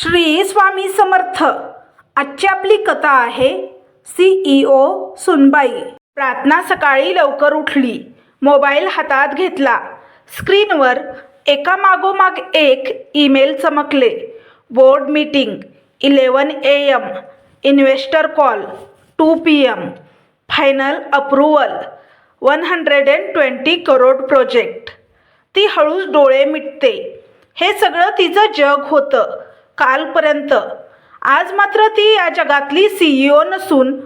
श्री स्वामी समर्थ. आजची आपली कथा आहे सीईओ सुनबाई. प्रार्थना सकाळी लवकर उठली. मोबाईल हातात घेतला. स्क्रीनवर एका मागोमाग एक email चमकले. Board meeting eleven A M investor call two P M final approval one hundred and twenty crore project. ती हळूच डोळे मिटते. हे सगळं तिचं जग होतं. कालपर्यंत. आज मात्र ती या जगातली सीईओ नसून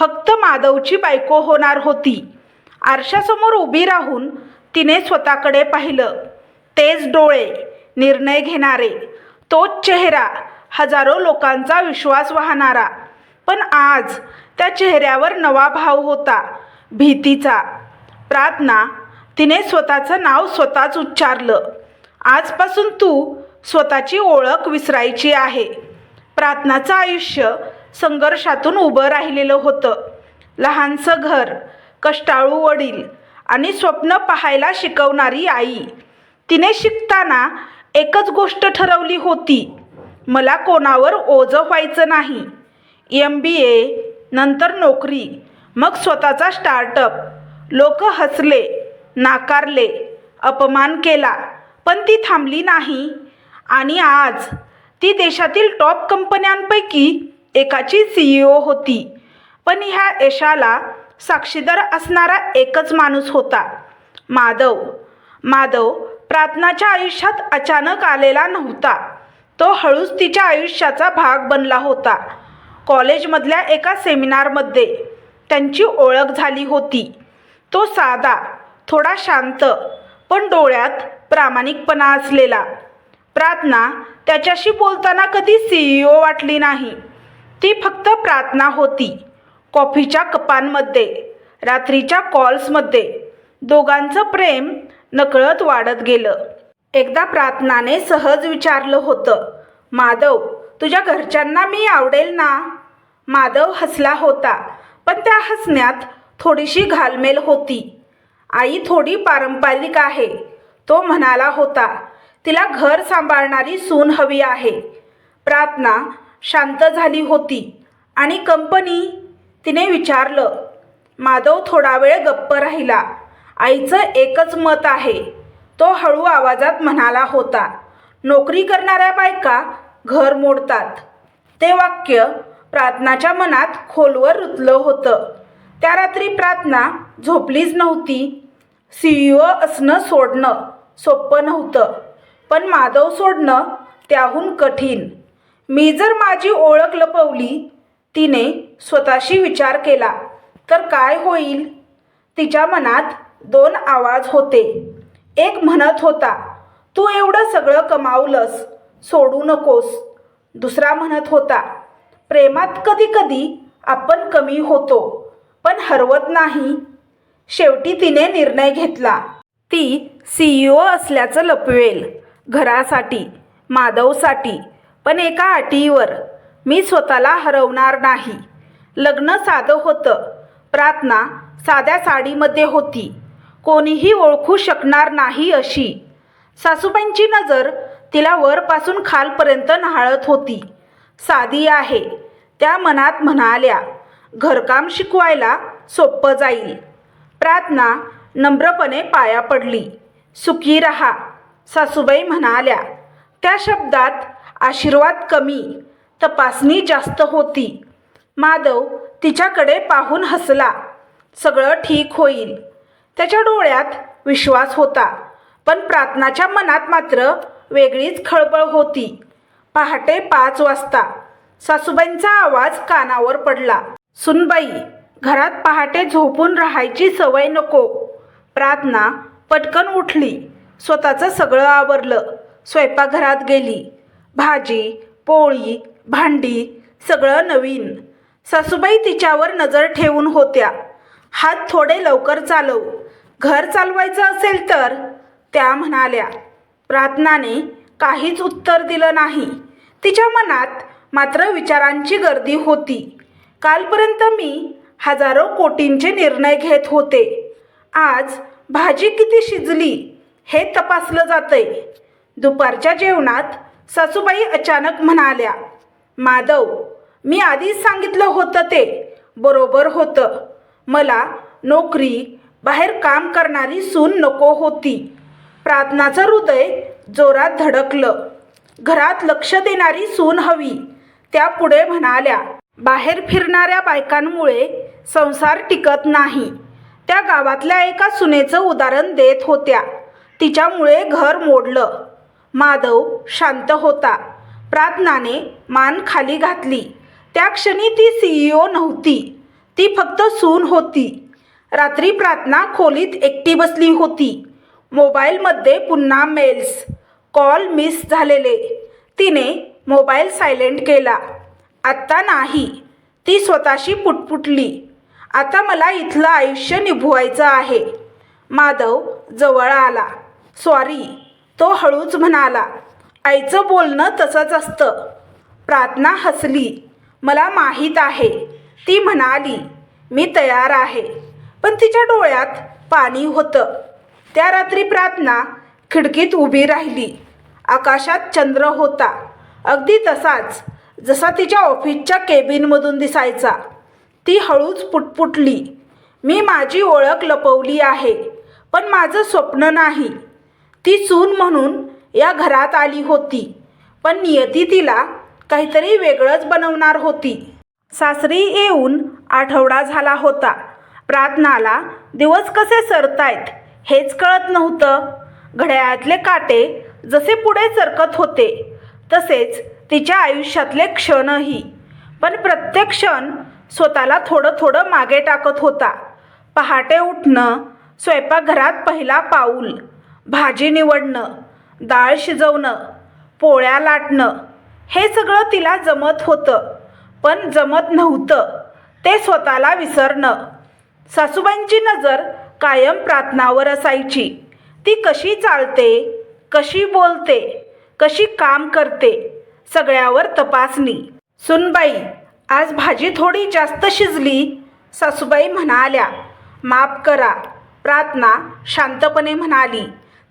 फक्त माधवची बायको होणार होती. आरशासमोर उभी राहून तिने स्वतःकडे पाहिलं. तेच डोळे निर्णय घेणारे. तोच चेहरा हजारो लोकांचा विश्वास वाहणारा. पण आज त्या चेहऱ्यावर नवा भाव होता भीतीचा. प्रार्थना तिने स्वतःचं नाव स्वतःच उच्चारलं. आजपासून तू स्वतःची ओळख विसरायची आहे. प्रार्थनाचं आयुष्य संघर्षातून उभं राहिलेलं होतं. लहानसं घर कष्टाळू वडील आणि स्वप्न पाहायला शिकवणारी आई. तिने शिकताना एकच गोष्ट ठरवली होती. मला कोणावर ओझं व्हायचं नाही. एम बी ए नंतर नोकरी मग स्वतःचा स्टार्टअप. लोक हसले नाकारले अपमान केला पण ती थांबली नाही. आणि आज ती देशातील टॉप कंपन्यांपैकी एकाची सीईओ होती. पण ह्या यशाला साक्षीदार असणारा एकच माणूस होता. माधव. माधव प्रार्थनाच्या आयुष्यात अचानक आलेला नव्हता. तो हळूच तिच्या आयुष्याचा भाग बनला होता. कॉलेजमधल्या एका सेमिनारमध्ये त्यांची ओळख झाली होती. तो साधा थोडा शांत पण डोळ्यात प्रामाणिकपणा असलेला. प्रार्थना त्याच्याशी बोलताना कधी सीईओ वाटली नाही. ती फक्त प्रार्थना होती. कॉफीच्या कपांमध्ये रात्रीच्या कॉल्समध्ये दोघांचं प्रेम नकळत वाढत गेलं. एकदा प्रार्थनाने सहज विचारलं होतं माधव तुझ्या घरच्यांना मी आवडेल ना? माधव हसला होता पण त्या हसण्यात थोडीशी घालमेल होती. आई थोडी पारंपरिक आहे तो म्हणाला होता. तिला घर सांभाळणारी सून हवी आहे. प्रार्थना शांत झाली होती आणि कंपनी तिने विचारलं माधव थोडा वेळ गप्प राहिला. आईचं एकच मत आहे. तो हळू आवाजात म्हणाला होता नोकरी करणाऱ्या बायका घर मोडतात. ते वाक्य प्रार्थनाच्या मनात खोलवर रुतलं होतं. त्या रात्री प्रार्थना झोपलीच नव्हती. सीईओ असणं सोडणं सोपं नव्हतं. पण माधव सोडणं त्याहून कठीण. मी जर माझी ओळख लपवली तिने स्वतःशी विचार केला तर काय होईल? तिच्या मनात दोन आवाज होते. एक म्हणत होता तू एवढं सगळं कमावलंस सोडू नकोस. दुसरा म्हणत होता प्रेमात कधी कधी आपण कमी होतो पण हरवत नाही. शेवटी तिने निर्णय घेतला. ती सीईओ असल्याचं लपवेल. घरासाठी माधवसाठी पण एका अटीवर मी स्वतःला हरवणार नाही. लग्न साधं होतं प्रार्थना साध्या साडीमध्ये होती. कोणीही ओळखू शकणार नाही अशी. सासूबाईंची नजर तिला वरपासून खालपर्यंत न्हाळत होती. साधी आहे त्या मनात म्हणाल्या घरकाम शिकवायला सोपं जाईल. प्रार्थना नम्रपणे पाया पडली. सुखी रहा सासूबाई म्हणाल्या त्या शब्दात आशीर्वाद कमी तपासणी जास्त होती. माधव तिच्याकडे पाहून हसला. सगळं ठीक होईल. त्याच्या डोळ्यात विश्वास होता पण प्रार्थनाच्या मनात मात्र वेगळीच खळबळ होती. पहाटे पाच वाजता सासूबाईंचा आवाज कानावर पडला. सुनबाई घरात पहाटे झोपून राहायची सवय नको. प्रार्थना पटकन उठली. स्वतःचं सगळं आवरलं. स्वयंपाकघरात गेली. भाजी पोळी भांडी सगळं नवीन. सासूबाई तिच्यावर नजर ठेवून होत्या. हात थोडे लवकर चालव. घर चालवायचं असेल तर त्या म्हणाल्या. प्रार्थनाने काहीच उत्तर दिलं नाही. तिच्या मनात मात्र विचारांची गर्दी होती. कालपर्यंत मी हजारो कोटींचे निर्णय घेत होते. आज भाजी किती शिजली? हे तपासलं जातंय. दुपारच्या जेवणात सासूबाई अचानक म्हणाल्या माधव मी आधीच सांगितलं होतं ते. बरोबर होतं. मला नोकरी बाहेर काम करणारी सून नको होती. प्रार्थनाचं हृदय जोरात धडकलं. घरात लक्ष देणारी सून हवी. त्या पुढे म्हणाल्या बाहेर फिरणाऱ्या बायकांमुळे संसार टिकत नाही. त्या गावातल्या एका सुनेचं उदाहरण देत होत्या. तिच्यामुळे घर मोडलं. माधव शांत होता. प्रार्थनाने मान खाली घातली. त्या क्षणी ती सीईओ नव्हती. ती फक्त सून होती. रात्री प्रार्थना खोलीत एकटी बसली होती. मोबाईलमध्ये पुन्हा मेल्स कॉल मिस झालेले. तिने मोबाईल सायलेंट केला. आत्ता नाही. ती स्वतःशी पुटपुटली. आता मला इथलं आयुष्य निभवायचं आहे. माधव जवळ आला. सॉरी तो हळूच म्हणाला आईचं बोलणं तसंच असतं. प्रार्थना हसली. मला माहीत आहे. ती म्हणाली मी तयार आहे. पण तिच्या डोळ्यात पाणी होतं. त्या रात्री प्रार्थना खिडकीत उभी राहिली. आकाशात चंद्र होता. अगदी तसाच जसा तिच्या ऑफिसच्या केबिनमधून दिसायचा. ती हळूच पुटपुटली. मी माझी ओळख लपवली आहे पण माझं स्वप्न नाही. ती चून म्हणून या घरात आली होती. पण नियती तिला काहीतरी वेगळंच बनवणार होती. सासरी येऊन आठवडा झाला होता. प्रार्थनाला दिवस कसे सरतायत हेच कळत नव्हतं. घड्याळातले काटे जसे पुढे सरकत होते तसेच तिच्या आयुष्यातले क्षणही. पण प्रत्येक क्षण स्वतःला थोडं थोडं मागे टाकत होता. पहाटे उठणं स्वयंपाकघरात पहिला पाऊल. भाजी निवडणं डाळ शिजवणं पोळ्या लाटणं हे सगळं तिला जमत होतं. पण जमत नव्हतं. ते स्वतःला विसरणं. सासूबाईंची नजर कायम प्रार्थनावर असायची. ती कशी चालते कशी बोलते कशी काम करते सगळ्यावर तपासणी. सुनबाई आज भाजी थोडी जास्त शिजली सासूबाई म्हणाल्या माफ करा प्रार्थना शांतपणे म्हणाली.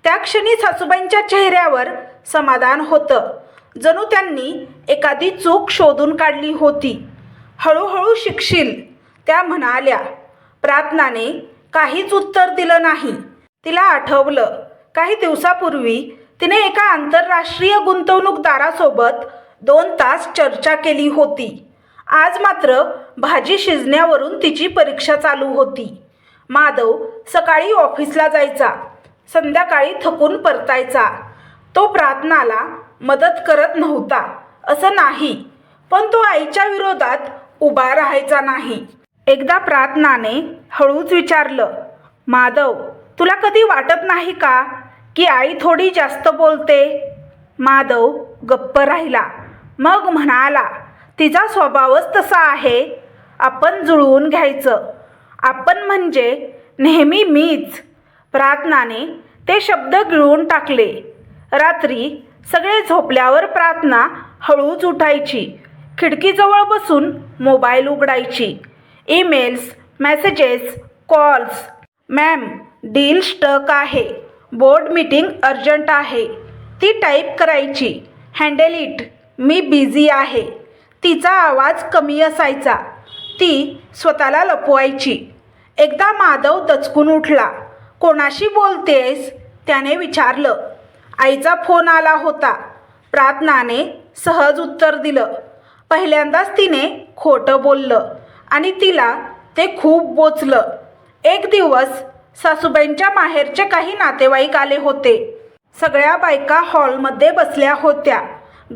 त्या क्षणी सासूबाईंच्या चेहऱ्यावर समाधान होतं. जणू त्यांनी एखादी चूक शोधून काढली होती. हळूहळू शिकशील त्या म्हणाल्या प्रार्थनाने काहीच उत्तर दिलं नाही. तिला आठवलं काही दिवसापूर्वी तिने एका आंतरराष्ट्रीय गुंतवणूकदारासोबत दोन तास चर्चा केली होती. आज मात्र भाजी शिजण्यावरून तिची परीक्षा चालू होती. माधव सकाळी ऑफिसला जायचा. संध्याकाळी थकून परतायचा. तो प्रार्थनाला मदत करत नव्हता. असं नाही पण तो आईच्या विरोधात उभा राहायचा नाही. एकदा प्रार्थनाने हळूच विचारलं माधव तुला कधी वाटत नाही का की आई थोडी जास्त बोलते? माधव गप्प राहिला. मग म्हणाला तिचा स्वभावच तसा आहे. आपण जुळवून घ्यायचं. आपण म्हणजे नेहमी मीच. प्रार्थनाने ते शब्द गिळून टाकले. रात्री सगळे झोपल्यावर प्रार्थना हळूच उठायची. खिडकीजवळ बसून मोबाईल उघडायची. Emails messages calls. Ma'am deal stuck आहे. बोर्ड मीटिंग अर्जंट आहे. ती टाईप करायची. Handle it. मी बिझी आहे. तिचा आवाज कमी असायचा. ती स्वतःला लपवायची. एकदा माधव दचकून उठला. कोणाशी बोलतेस? त्याने विचारलं. आईचा फोन आला होता. प्रार्थनाने सहज उत्तर दिलं. पहिल्यांदाच तिने खोटं बोललं आणि तिला ते खूप बोचलं. एक दिवस सासूबाईंच्या माहेरचे काही नातेवाईक आले होते. सगळ्या बायका हॉलमध्ये बसल्या होत्या.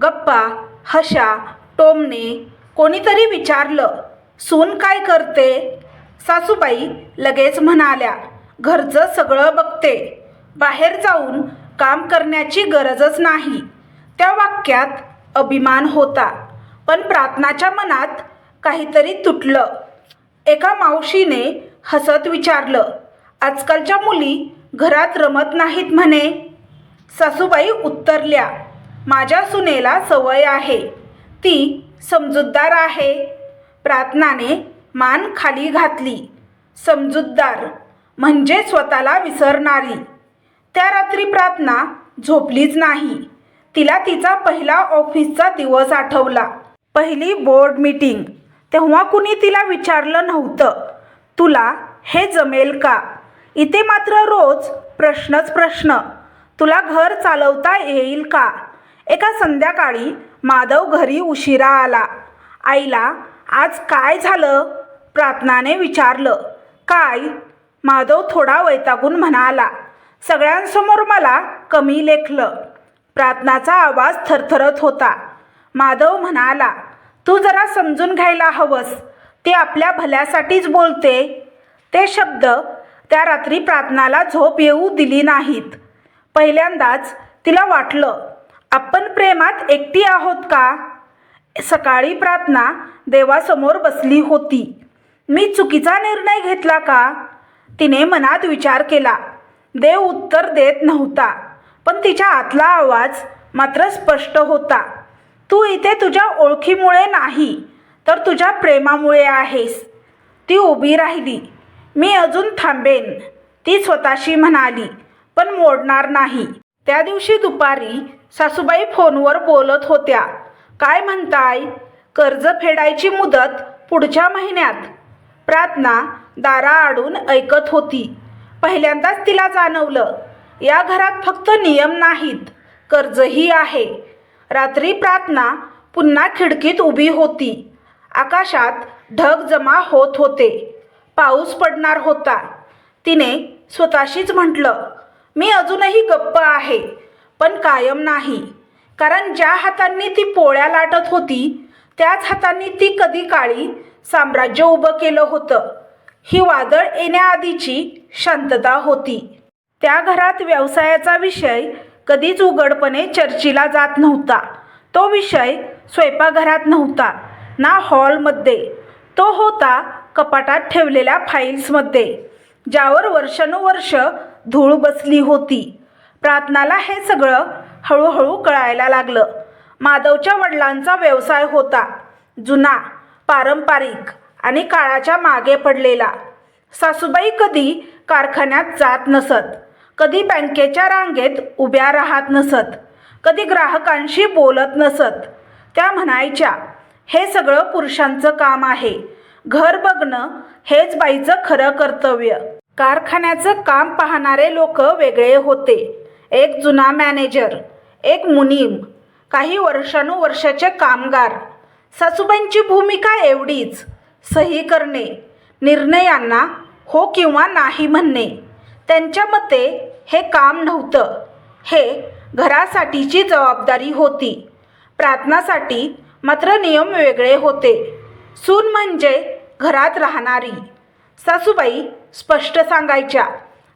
गप्पा हशा टोमणे कोणीतरी विचारलं सून काय करते? सासूबाई लगेच म्हणाल्या घरचं सगळं बघते. बाहेर जाऊन काम करण्याची गरजच नाही. त्या वाक्यात अभिमान होता. पण प्रार्थनाच्या मनात काहीतरी तुटलं. एका मावशीने हसत विचारलं आजकालच्या मुली घरात रमत नाहीत म्हणे. सासूबाई उत्तरल्या माझ्या सुनेला सवय आहे. ती समजूतदार आहे. प्रार्थनाने मान खाली घातली. समजूतदार म्हणजे स्वतःला विसरणारी. त्या रात्री प्रार्थना झोपलीच नाही. तिला तिचा पहिला ऑफिसचा दिवस आठवला. पहिली बोर्ड मीटिंग. तेव्हा कुणी तिला विचारलं नव्हतं. तुला हे जमेल का? इथे मात्र रोज प्रश्नच प्रश्न. तुला घर चालवता येईल का? एका संध्याकाळी माधव घरी उशिरा आला. आईला आज काय झालं? प्रार्थनाने विचारलं. काय? माधव थोडा वैतागून म्हणाला सगळ्यांसमोर मला कमी लेखलं. प्रार्थनाचा आवाज थरथरत होता. माधव म्हणाला तू जरा समजून घ्यायला हवंस. ती आपल्या भल्यासाठीच बोलते. ते शब्द त्या रात्री प्रार्थनाला झोप येऊ दिली नाहीत. पहिल्यांदाच तिला वाटलं आपण प्रेमात एकटी आहोत का? सकाळी प्रार्थना देवासमोर बसली होती. मी चुकीचा निर्णय घेतला का? तिने मनात विचार केला. देव उत्तर देत नव्हता पण तिच्या आतला आवाज मात्र स्पष्ट होता. तू इथे तुझ्या ओळखीमुळे नाही तर तुझ्या प्रेमामुळे आहेस ती उभी राहिली. मी अजून थांबेन ती स्वतःशी म्हणाली पण मोडणार नाही त्या दिवशी दुपारी सासूबाई फोनवर बोलत होत्या. काय म्हणताय? कर्ज फेडायची मुदत पुढच्या महिन्यात. प्रार्थना दाराआडून ऐकत होती. पहिल्यांदाच तिला जाणवलं या घरात फक्त नियम नाहीत कर्जही आहे. रात्री प्रार्थना पुन्हा खिडकीत उभी होती. आकाशात ढग जमा होत होते. पाऊस पडणार होता. तिने स्वतःशीच म्हटलं मी अजूनही गप्प आहे पण कायम नाही. कारण ज्या हातांनी ती पोळ्या लाटत होती त्याच हातांनी ती कधी काळी साम्राज्य उभं केलं होतं. ही वादळ येण्याआधीची शांतता होती. त्या घरात व्यवसायाचा विषय कधीच उघडपणे चर्चीला जात नव्हता. तो विषय स्वयंपाकघरात नव्हता ना हॉलमध्ये. तो होता कपाटात ठेवलेल्या फाईल्समध्ये ज्यावर वर्षानुवर्ष धूळ बसली होती. प्रार्थनाला हे सगळं हळूहळू कळायला लागलं. माधवच्या वडिलांचा व्यवसाय होता जुना पारंपरिक. आणि काळाच्या मागे पडलेला. सासूबाई कधी कारखान्यात जात नसत. कधी बँकेच्या रांगेत उभ्या राहत नसत. कधी ग्राहकांशी बोलत नसत. त्या म्हणायच्या हे सगळं पुरुषांचं काम आहे. घर बघणं हेच बाईचं खरं कर्तव्य. कारखान्याचं काम पाहणारे लोक वेगळे होते. एक जुना मॅनेजर एक मुनीम काही वर्षानुवर्षाचे कामगार. सासूबाईंची भूमिका एवढीच. सही करणे निर्णयांना हो किंवा नाही म्हणणे. त्यांच्या मते हे काम नव्हतं. हे घरासाठीची जबाबदारी होती. प्रार्थनासाठी मात्र नियम वेगळे होते. सून म्हणजे घरात राहणारी. सासूबाई स्पष्ट सांगायच्या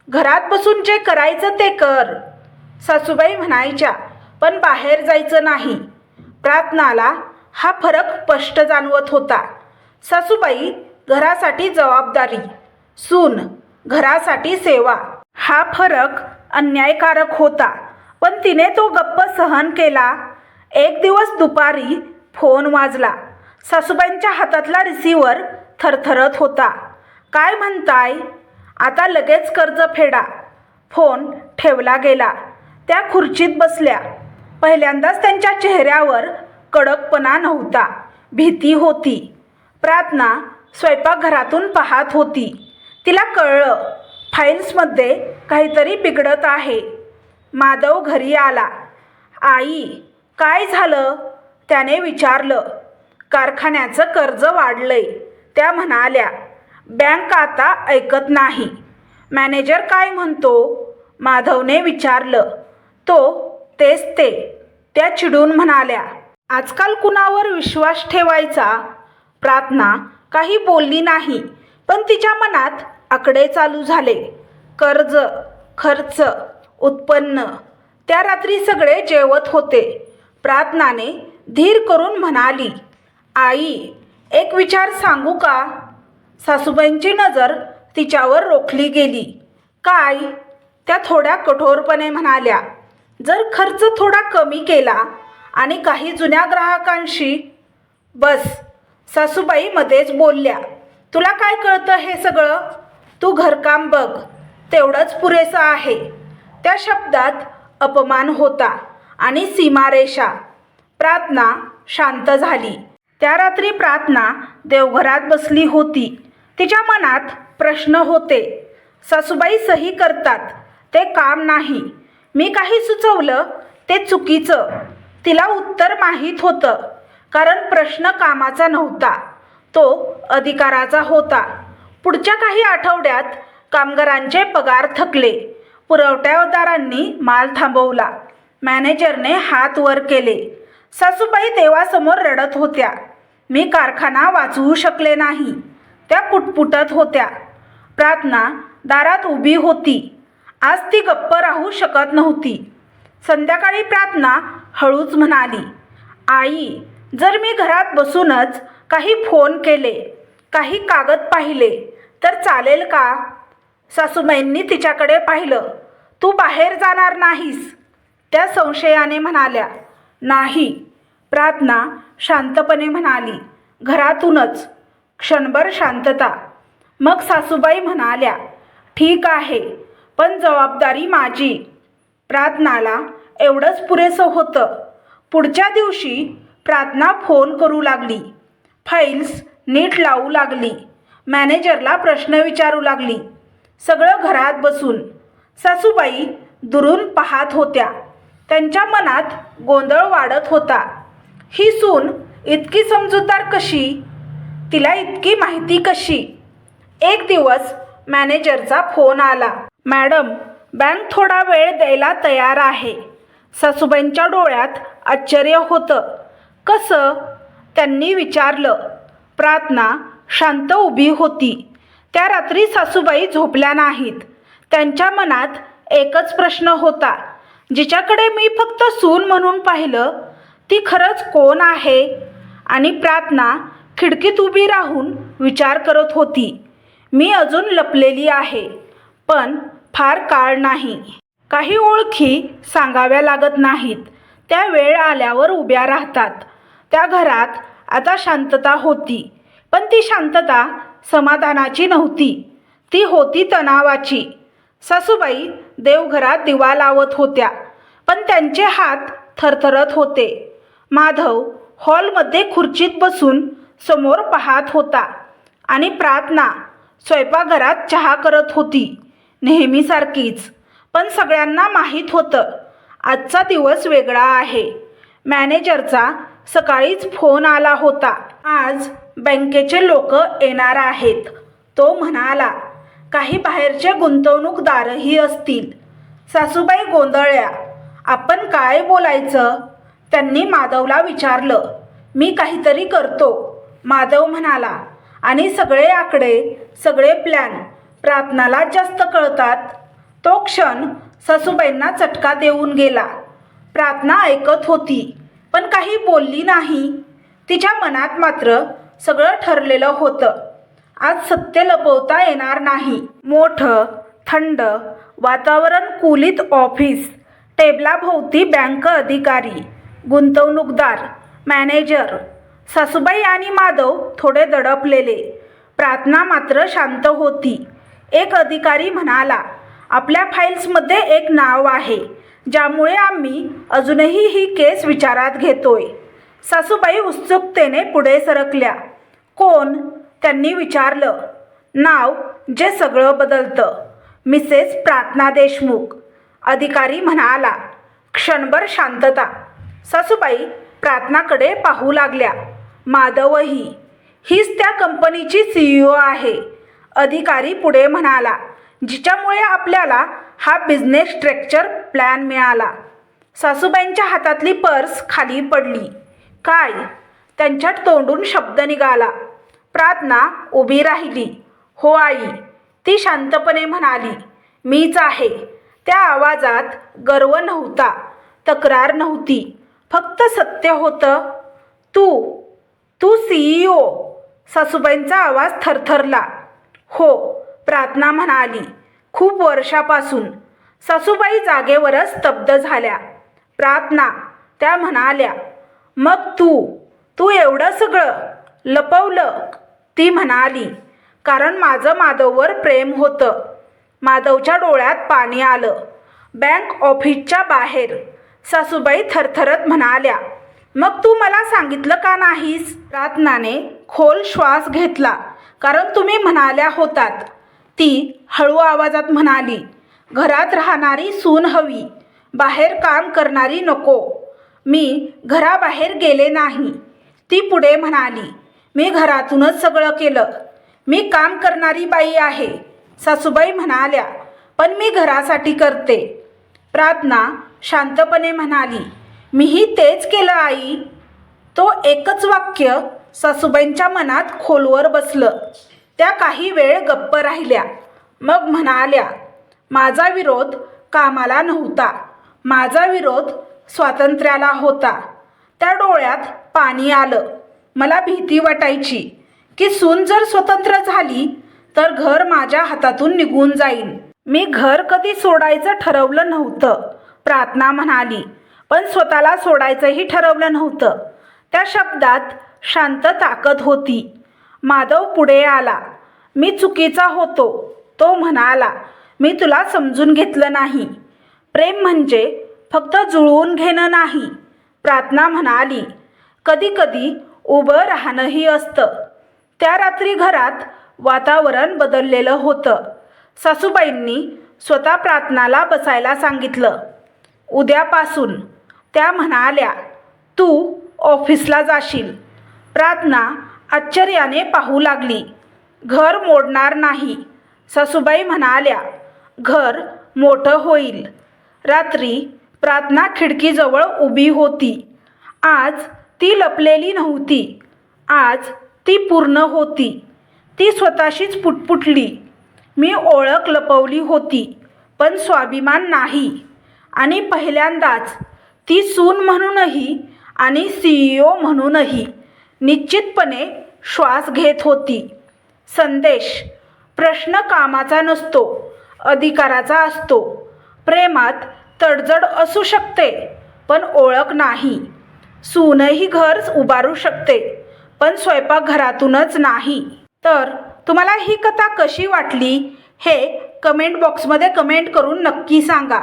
घरात बसून जे करायचं ते कर. सासूबाई म्हणायच्या पण बाहेर जायचं नाही. प्रार्थनाला हा फरक स्पष्ट जाणवत होता. सासूबाई घरासाठी जबाबदारी सून घरासाठी सेवा. हा फरक अन्यायकारक होता पण तिने तो गप्प सहन केला. एक दिवस दुपारी फोन वाजला. सासूबाईंच्या हातातला रिसिव्हर थरथरत होता. काय म्हणताय? आता लगेच कर्ज फेडा. फोन ठेवला गेला. त्या खुर्चीत बसल्या. पहिल्यांदाच त्यांच्या चेहऱ्यावर कडकपणा नव्हता. भीती होती. प्रार्थना स्वयंपाकघरातून पाहत होती. तिला कळलं फाईल्समध्ये काहीतरी बिघडत आहे. माधव घरी आला. आई काय झालं? त्याने विचारलं. कारखान्याचं कर्ज वाढलंय त्या म्हणाल्या. बँक आता ऐकत नाही. मॅनेजर काय म्हणतो? माधवने विचारलं. तो तेच ते त्या चिडून म्हणाल्या. आजकाल कुणावर विश्वास ठेवायचा? प्रार्थना काही बोलली नाही पण तिच्या मनात आकडे चालू झाले. कर्ज खर्च उत्पन्न त्या रात्री सगळे जेवत होते. प्रार्थनाने धीर करून म्हणाली आई एक विचार सांगू का? सासूबाईंची नजर तिच्यावर रोखली गेली. काय? त्या थोड्या कठोरपणे म्हणाल्या जर खर्च थोडा कमी केला आणि काही जुन्या ग्राहकांशी बस सासूबाई मध्येच बोलल्या तुला काय कळतं हे सगळं? तू घरकाम बघ तेवढंच पुरेसं आहे. त्या शब्दात अपमान होता आणि सीमारेषा. प्रार्थना शांत झाली. त्या रात्री प्रार्थना देवघरात बसली होती. तिच्या मनात प्रश्न होते सासूबाई सही करतात ते काम नाही. मी काही सुचवलं ते चुकीचं. तिला उत्तर माहीत होतं. कारण प्रश्न कामाचा नव्हता. तो अधिकाराचा होता. पुढच्या काही आठवड्यात कामगारांचे पगार थकले. पुरवठ्यादारांनी माल थांबवला. मॅनेजरने हात वर केले. सासूबाई देवासमोर रडत होत्या. मी कारखाना वाचवू शकले नाही. त्या पुटपुटत होत्या. प्रार्थना दारात उभी होती. आज ती गप्प राहू शकत नव्हती. संध्याकाळी प्रार्थना हळूच म्हणाली आई जर मी घरात बसूनच काही फोन केले काही कागद पाहिले तर चालेल का? सासूबाईंनी तिच्याकडे पाहिलं तू बाहेर जाणार नाहीस. त्या संशयाने म्हणाल्या नाही. प्रार्थना शांतपणे म्हणाली घरातूनच. क्षणभर शांतता. मग सासूबाई म्हणाल्या ठीक आहे पण जबाबदारी माझी. प्रार्थनाला एवढंच पुरेसं होतं. पुढच्या दिवशी प्रार्थना फोन करू लागली. फाईल्स नीट लावू लागली. मॅनेजरला प्रश्न विचारू लागली. सगळं घरात बसून. सासूबाई दुरून पाहत होत्या. त्यांच्या मनात गोंधळ वाढत होता. ही सून इतकी समजूतदार कशी? तिला इतकी माहिती कशी? एक दिवस मॅनेजरचा फोन आला. मॅडम बँक थोडा वेळ द्यायला तयार आहे. सासूबाईंच्या डोळ्यात आश्चर्य होतं. कसं? त्यांनी विचारलं. प्रार्थना शांत उभी होती. त्या रात्री सासूबाई झोपल्या नाहीत. त्यांच्या मनात एकच प्रश्न होता. जिच्याकडे मी फक्त सून म्हणून पाहिलं ती खरंच कोण आहे? आणि प्रार्थना खिडकीत उभी राहून विचार करत होती. मी अजून लपलेली आहे पण फार काळ नाही. काही ओळखी सांगाव्या लागत नाहीत. त्या वेळ आल्यावर उभ्या राहतात. त्या घरात आता शांतता होती. पण ती शांतता समाधानाची नव्हती. ती होती तणावाची. सासूबाई देवघरात दिवा लावत होत्या पण त्यांचे हात थरथरत होते. माधव हॉलमध्ये खुर्चीत बसून समोर पाहत होता आणि प्रार्थना स्वयंपाकघरात चहा करत होती. नेहमीसारखीच पण सगळ्यांना माहीत होतं आजचा दिवस वेगळा आहे. मॅनेजरचा सकाळीच फोन आला होता. आज बँकेचे लोक येणार आहेत. तो म्हणाला काही बाहेरचे गुंतवणूकदारही असतील. सासूबाई गोंधळ्या आपण काय बोलायचं? त्यांनी माधवला विचारलं मी काहीतरी करतो. माधव म्हणाला आणि सगळे आकडे सगळे प्लॅन प्रार्थनाला जास्त कळतात. तो क्षण सासूबाईंना चटका देऊन गेला. प्रार्थना ऐकत होती. पण काही बोलली नाही. तिच्या मनात मात्र सगळं ठरलेलं होतं. आज सत्य लपवता येणार नाही. मोठं थंड वातावरण कुलित ऑफिस टेबलाभोवती बँक अधिकारी गुंतवणूकदार मॅनेजर सासूबाई आणि माधव थोडे दडपलेले. प्रार्थना मात्र शांत होती. एक अधिकारी म्हणाला आपल्या फाईल्समध्ये एक नाव आहे. ज्यामुळे आम्ही अजूनही ही केस विचारात घेतोय. सासूबाई उत्सुकतेने पुढे सरकल्या. कोण? त्यांनी विचारलं. नाव? जे सगळं बदलतं. मिसेस प्रार्थना देशमुख. अधिकारी म्हणाला क्षणभर शांतता. सासूबाई प्रार्थनाकडे पाहू लागल्या. माधवही. हीच त्या कंपनीची सीईओ आहे. अधिकारी पुढे म्हणाला जिच्यामुळे आपल्याला हा बिझनेस स्ट्रक्चर प्लॅन मिळाला. सासूबाईंच्या हातातली पर्स खाली पडली. काय? त्यांच्या तोंडून शब्द निघाला. प्रार्थना उभी राहिली. हो आई ती शांतपणे म्हणाली. मीच आहे. त्या आवाजात गर्व नव्हता तक्रार नव्हती. फक्त सत्य होतं तू तू सीईओ सासूबाईंचा आवाज थरथरला. हो प्रार्थना म्हणाली. खूप वर्षापासून सासूबाई जागेवरच स्तब्ध झाल्या. प्रार्थना त्या म्हणाल्या मग तू तू एवढं सगळं लपवलं? ती म्हणाली कारण माझं माधववर प्रेम होतं. माधवच्या डोळ्यात पाणी आलं. बँक ऑफिसच्या बाहेर. सासूबाई थरथरत म्हणाल्या मग तू मला सांगितलं का नाहीस? प्रार्थनाने खोल श्वास घेतला कारण तुम्ही म्हणाल्या होतात ती हळू आवाजात म्हणाली घरात राहणारी सून हवी बाहेर काम करणारी नको. मी घराबाहेर गेले नाही. ती पुढे म्हणाली मी घरातूनच सगळं केलं. मी काम करणारी बाई आहे. सासूबाई म्हणाल्या पण मी घरासाठी करते. प्रार्थना शांतपणे म्हणाली मीही तेच केलं आई. तो एकच वाक्य सासूबाईंच्या मनात खोलवर बसलं. त्या काही वेळ गप्प राहिल्या. मग म्हणाल्या माझा विरोध कामाला नव्हता. माझा विरोध स्वातंत्र्याला होता. त्या डोळ्यात पाणी आलं. मला भीती वाटायची की सून जर स्वतंत्र झाली तर घर माझ्या हातातून निघून जाईल मी घर कधी सोडायचं ठरवलं नव्हतं. प्रार्थना म्हणाली पण स्वतःला सोडायचंही ठरवलं नव्हतं. त्या शब्दात शांत ताकद होती. माधव पुढे आला. मी चुकीचा होतो तो म्हणाला. मी तुला समजून घेतलं नाही. प्रेम म्हणजे फक्त जुळवून घेणं नाही प्रार्थना म्हणाली. कधीकधी उभं राहणंही असतं. त्या रात्री घरात वातावरण बदललेलं होतं. सासूबाईंनी स्वतः प्रार्थनाला बसायला सांगितलं. उद्यापासून त्या म्हणाल्या. तू ऑफिसला जाशील. प्रार्थना आश्चर्याने पाहू लागली. घर मोडणार नाही. सासूबाई म्हणाल्या घर मोठं होईल. रात्री प्रार्थना खिडकीजवळ उभी होती. आज ती लपलेली नव्हती. आज ती पूर्ण होती. ती स्वतःशीच पुटपुटली. मी ओळख लपवली होती पण स्वाभिमान नाही. आणि पहिल्यांदाच ती सून म्हणूनही आणि सीईओ म्हणूनही निश्चितपणे श्वास घेत होती. संदेश प्रश्न कामाचा नसतो अधिकाराचा असतो. प्रेमात तडजड असू शकते पण ओळख नाही. सूनही घर उभारू शकते पण स्वयंपाकघरातूनच नाही. तर तुम्हाला ही कथा कशी वाटली हे कमेंट बॉक्समध्ये कमेंट करून नक्की सांगा.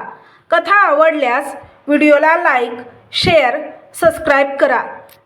कथा आवडल्यास व्हिडिओला लाईक शेअर सबस्क्राईब करा.